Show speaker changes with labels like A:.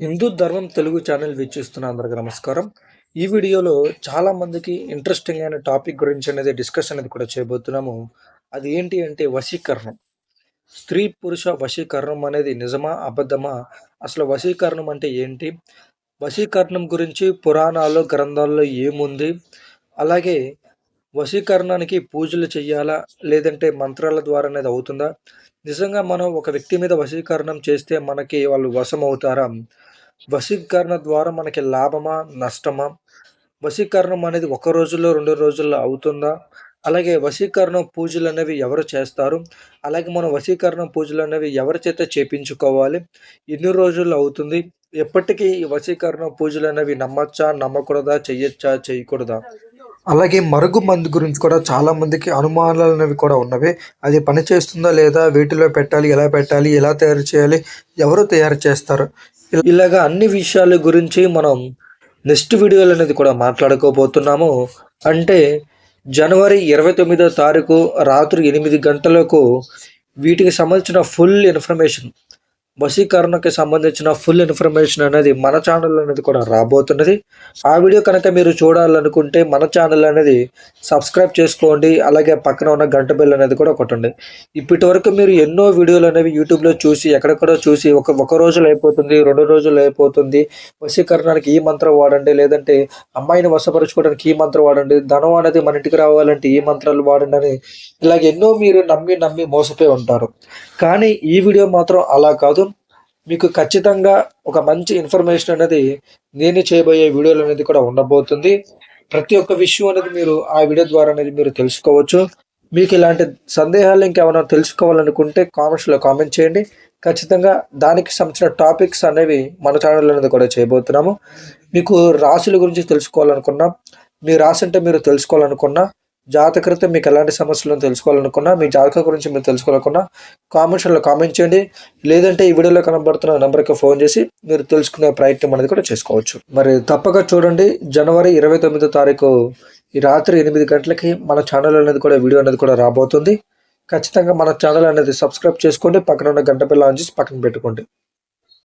A: హిందూ ధర్మం తెలుగు ఛానల్ వీక్షిస్తున్న అందరికి నమస్కారం. ఈ వీడియోలో చాలా మందికి ఇంట్రెస్టింగ్ అయిన టాపిక్ గురించి అనేది డిస్కషన్ అనేది కూడా చేయబోతున్నాము. అది ఏంటి అంటే వశీకరణం. స్త్రీ పురుష వశీకరణం అనేది నిజమా అబద్ధమా? అసలు వశీకరణం అంటే ఏంటి? వశీకరణం గురించి పురాణాలు గ్రంథాల్లో ఏముంది? అలాగే వశీకరణానికి పూజలు చేయాలా లేదంటే మంత్రాల ద్వారా అనేది అవుతుందా? నిజంగా మనం ఒక వ్యక్తి మీద వశీకరణం చేస్తే మనకి వాళ్ళు వశం అవుతారా వశీకరణ ద్వారా మనకి లాభమా? నష్టమా? వశీకరణం అనేది ఒక రోజుల్లో రెండు రోజుల్లో అవుతుందా? అలాగే వశీకరణం పూజలు అనేవి ఎవరు చేస్తారు? అలాగే మనం వశీకరణం పూజలు అనేవి ఎవరి చేత చేపించుకోవాలి? ఎన్ని రోజుల్లో అవుతుంది? ఎప్పటికీ ఈ వశీకరణ పూజలు అనేవి నమ్మచ్చా? నమ్మకూడదా? చెయ్యొచ్చా? చేయకూడదా అలాగే మరుగు మందు గురించి కూడా చాలామందికి అనుమానాలు అనేవి కూడా ఉన్నవి. అది పనిచేస్తుందా లేదా వీటిలో పెట్టాలి ఎలా పెట్టాలి ఎలా తయారు చేయాలి ఎవరు తయారు చేస్తారు? ఇలా- ఇలాగా అన్ని విషయాల గురించి మనం నెక్స్ట్ వీడియోలు అనేది కూడా మాట్లాడుకోబోతున్నాము. అంటే జనవరి ఇరవై తొమ్మిదో తారీఖు రాత్రి ఎనిమిది గంటలకు వీటికి సంబంధించిన ఫుల్ ఇన్ఫర్మేషన్ వశీకరణకి సంబంధించిన ఫుల్ ఇన్ఫర్మేషన్ అనేది మన ఛానల్ అనేది కూడా రాబోతున్నది. ఆ వీడియో కనుక మీరు చూడాలనుకుంటే మన ఛానల్ అనేది సబ్స్క్రైబ్ చేసుకోండి. అలాగే పక్కన ఉన్న గంట బిల్ అనేది కూడా కొట్టండి. ఇప్పటి వరకు మీరు ఎన్నో వీడియోలు అనేవి యూట్యూబ్లో చూసి ఎక్కడెక్కడో చూసి ఒక ఒక రోజులో అయిపోతుంది రెండు రోజులు అయిపోతుంది. వశీకరణానికి ఈ మంత్రం వాడండి. లేదంటే అమ్మాయిని వశపరచుకోవడానికి ఈ మంత్రం వాడండి. ధనం అనేది మన ఇంటికి రావాలంటే ఈ మంత్రాలు వాడండి అని ఇలాగ ఎన్నో మీరు నమ్మి నమ్మి మోసపోయి ఉంటారు. కానీ ఈ వీడియో మాత్రం అలా కాదు. మీకు ఖచ్చితంగా ఒక మంచి ఇన్ఫర్మేషన్ అనేది నేను చేయబోయే వీడియోలు అనేది కూడా ఉండబోతుంది. ప్రతి ఒక్క విషయం అనేది మీరు ఆ వీడియో ద్వారా అనేది మీరు తెలుసుకోవచ్చు. మీకు ఇలాంటి సందేహాలు ఇంకేమైనా తెలుసుకోవాలనుకుంటే కామెంట్స్లో కామెంట్ చేయండి. ఖచ్చితంగా దానికి సంబంధించిన టాపిక్స్ అనేవి మన ఛానల్ అనేది కూడా చేయబోతున్నాము. మీకు రాశుల గురించి తెలుసుకోవాలనుకున్నా మీ రాశి అంటే మీరు తెలుసుకోవాలనుకున్నా జాతకరీత్యా మీకు ఎలాంటి సమస్యలను తెలుసుకోవాలనుకున్నా మీ జాతక గురించి మీరు తెలుసుకోవాలనుకున్నా కామెంట్స్లో కామెంట్ చేయండి. లేదంటే ఈ వీడియోలో కనబడుతున్న నెంబర్కి ఫోన్ చేసి మీరు తెలుసుకునే ప్రయత్నం అనేది కూడా చేసుకోవచ్చు. మరి తప్పక చూడండి. జనవరి ఇరవై తొమ్మిదో తారీఖు ఈ రాత్రి ఎనిమిది గంటలకి మన ఛానల్ అనేది కూడా వీడియో అనేది కూడా రాబోతుంది. ఖచ్చితంగా మన ఛానల్ అనేది సబ్స్క్రైబ్ చేసుకోండి. పక్కన ఉన్న గంట పిల్ల ఆన్ చేసి పక్కన పెట్టుకోండి.